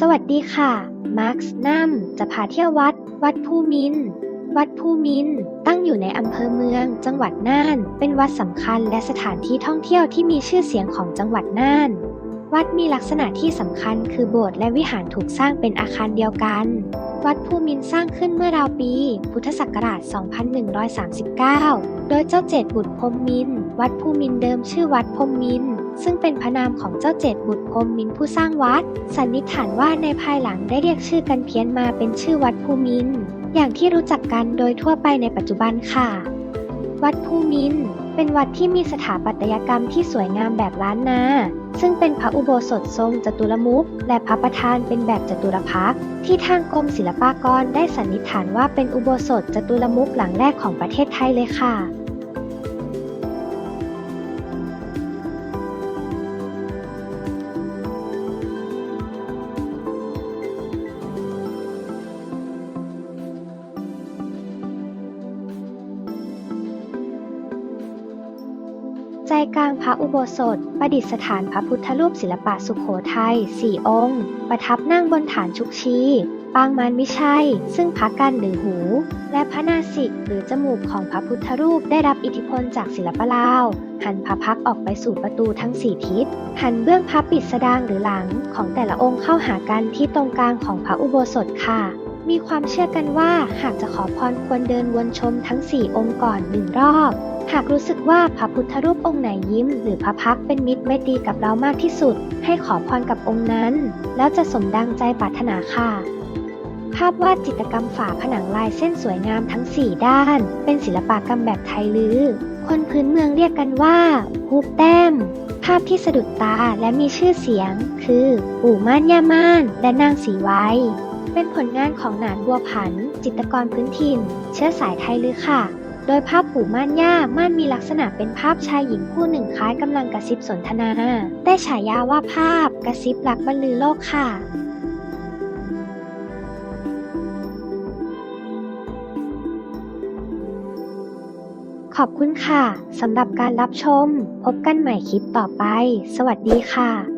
สวัสดีค่ะ มาร์คนัมจะพาเที่ยววัด วัดภูมิน วัดภูมิน ตั้งอยู่ในอำเภอเมือง จังหวัดน่าน เป็นวัดสำคัญและสถานที่ท่องเที่ยวที่มีชื่อเสียงของจังหวัดน่าน วัดมีลักษณะที่สำคัญคือโบสถ์และวิหารถูกสร้างเป็นอาคารเดียวกัน วัดภูมินสร้างขึ้นเมื่อราวปี พุทธศักราช 2139 โดยเจ้าเจดบุตรพมมิน วัดภูมินเดิมชื่อวัดพมมิน ซึ่งเป็นพระนามของเจ้าเจดบุตรพรมมินผู้สร้างวัด สันนิษฐานว่าในภายหลังได้เรียกชื่อกันเพี้ยนมาเป็นชื่อวัดภูมิน อย่างที่รู้จักกันโดยทั่วไปในปัจจุบันค่ะ วัดภูมิน เป็นวัดที่มีสถาปัตยกรรมที่สวยงามแบบล้านนา ซึ่งเป็นพระอุโบสถทรงจตุรมุขและพระประธานเป็นแบบจตุรพักที่ทางกรมศิลปากรได้สันนิษฐานว่าเป็นอุโบสถจตุรมุขหลังแรกของประเทศไทยเลยค่ะ ใจกลางพระอุโบสถ ประดิษฐานพระพุทธรูปศิลปะสุขโขทัยสี่องค์ ประทับนั่งบนฐานชุกชีปางมารวิชัย ซึ่งพระกันหรือหู และพระนาสิกหรือจมูกของพระพุทธรูปได้รับอิทธิพลจากศิลปะลาว หันพระพักออกไปสู่ประตูทั้งสี่ทิศ หันเบื้องพระปิดสดางหรือหลังของแต่ละองค์เข้าหากันที่ตรงกลางของพระอุโบสถค่ะมีความเชื่อกันว่าหากจะขอพรควรเดินวนชมทั้ง 4 องค์ก่อนหนึ่งรอบ หากรู้สึกว่าพระพุทธรูปองค์ไหนยิ้ม หรือพระพักเป็นมิตรไม่ตีกับเรามากที่สุด ให้ขอพรกับองค์นั้น แล้วจะสมดังใจปรารถนาค่ะ ภาพวาดจิตรกรรมฝาผนังลายเส้นสวยงามทั้ง 4 ด้าน เป็นศิลปกรรมแบบไทยลือ คนพื้นเมืองเรียกกันว่าฮูปแต้ม ภาพที่สะดุดตาและมีชื่อเสียง คือปู่ม่านย่าม่าน และนางสีไว้เป็นผลงานของหนานบัวผัน จิตรกรพื้นถิ่น เชื้อสายไทยลือค่ะ โดยภาพปู่ม่านย่าม่านมีลักษณะเป็นภาพชายหญิงคู่หนึ่งคล้ายกำลังกระซิบสนทนา ได้ฉายาว่าภาพกระซิบรักบรรลือโลกค่ะขอบคุณค่ะ สำหรับการรับชม พบกันใหม่คลิปต่อไป สวัสดีค่ะ